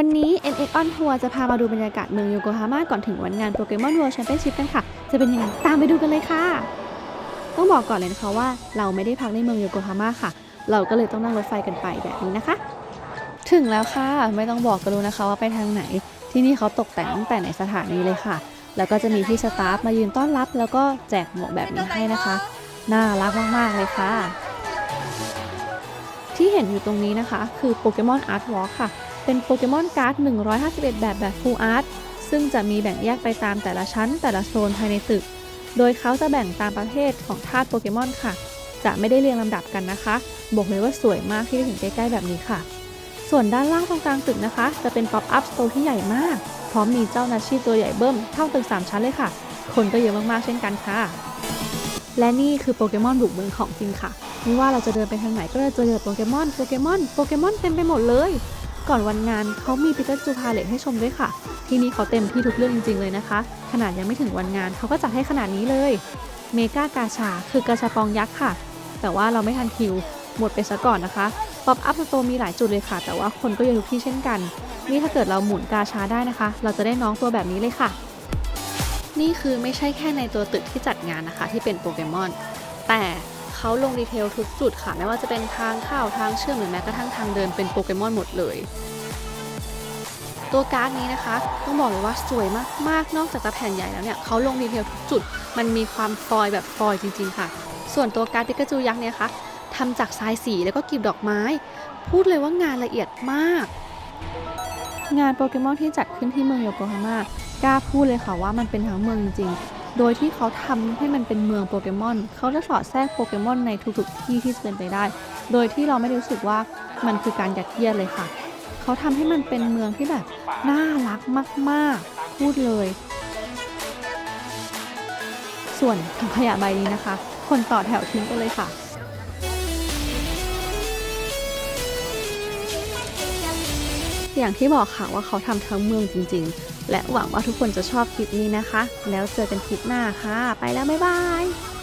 วันนี้ NX on Tour จะพามาดูบรรยากาศเมืองโยโกฮาม่าก่อนถึงวันงานโปเกมอน World Championship กันค่ะ จะเป็นยังไงตามไปดูกันเลยค่ะ ต้องบอกก่อนเลยนะคะว่าเราไม่ได้พักในเมืองโยโกฮาม่าค่ะ เราก็เลยต้องนั่งรถไฟกันไปแบบนี้นะคะ ถึงแล้วค่ะ ไม่ต้องบอกกันรู้นะคะว่าไปทางไหน ที่นี่เขาตกแต่งตั้งแต่ในสถานีเลยค่ะ แล้วก็จะมีพี่สตาฟมายืนต้อนรับ แล้วก็แจกหมวกแบบนี้ให้นะคะ น่ารักมากๆเลยค่ะ ที่เห็นอยู่ตรงนี้นะคะ คือโปเกมอนอาร์ตวอล์ค่ะ เป็นโปเกมอนการ์ด 151 แบบแบบฟูลอาร์ตซึ่งจะมีแบ่งแยกไปตามแต่ละชั้นแต่ละโซนภายในตึก โดยเขาจะแบ่งตามประเภทของธาตุโปเกมอนค่ะ จะไม่ได้เรียงลำดับกันนะคะ บอกเลยว่าสวยมากที่ได้เห็นใกล้ๆแบบนี้ค่ะ ส่วนด้านล่างตรงกลางตึกนะคะ จะเป็นป๊อปอัพสโตร์ที่ใหญ่มาก พร้อมมีเจ้านาชีตัวใหญ่เบิ้มเท่าตึก 3 ชั้นเลยค่ะ คนก็เยอะมากๆเช่นกันค่ะ และนี่คือโปเกมอนบุกเมืองของจริงค่ะ ไม่ว่าเราจะเดินไปทางไหนก็จะเจอโปเกมอน โปเกมอน โปเกมอนเต็มไปหมดเลย ก่อนวันงานเขามีปิกาจูพาเลทให้ชมด้วยค่ะ ที่นี่เขาเต็มที่ทุกเรื่องจริง ๆ เลยนะคะ ขนาดยังไม่ถึงวันงานเขาก็จัดให้ขนาดนี้เลย เมกากาชา คือกาชาปองยักษ์ค่ะ แต่ว่าเราไม่ทันคิว หมดไปซะก่อนนะคะป๊อปอัพสโตร์มีหลายจุดเลยค่ะ แต่ว่าคนก็เยอะทุกที่เช่นกัน นี่ถ้าเกิดเราหมุนกาชาได้นะคะ เราจะได้น้องตัวแบบนี้เลยค่ะ นี่คือไม่ใช่แค่ในตัวตึกที่จัดงานนะคะ ที่เป็นโปเกมอน แต่ เขาลงดีเทลทุกจุดค่ะ ไม่ว่าจะเป็นทางเข้าทางเชื่อมหรือแม้กระทั่งทางเดินเป็นโปเกมอนหมดเลย ตัวการ์ดนี้นะคะ ต้องบอกเลยว่าสวยมากๆ นอกจากจะแผ่นใหญ่แล้วเนี่ยเขาลงดีเทลทุกจุด มันมีความฟอยแบบฟอยจริง ๆ ค่ะ ส่วนตัวการ์ดปิกาจูยักษ์เนี่ยคะทำจากทรายสีแล้วก็กลีบดอกไม้ พูดเลยว่างานละเอียดมาก งานโปเกมอนที่จัดขึ้นที่เมืองโยโกฮาม่ากล้าพูดเลยค่ะว่ามันเป็นทั้งเมืองจริง โดยที่เขาทำให้มันเป็นเมืองโปเกมอน เขาจะสอดแทรกโปเกมอนในทุกๆที่ที่เป็นไปได้ โดยที่เราไม่รู้สึกว่ามันคือการยัดเยียดเลยค่ะ เขาทำให้มันเป็นเมืองที่แบบน่ารักมาก ๆ พูดเลย ส่วนถังขยะใบนี้นะคะ คนต่อแถวทิ้งกันเลยค่ะอย่างที่บอกค่ะว่าเขาทำทั้งเมืองจริงๆ และหวังว่าทุกคนจะชอบคลิปนี้นะคะ แล้วเจอกันคลิปหน้าค่ะ ไปแล้ว บ๊ายบาย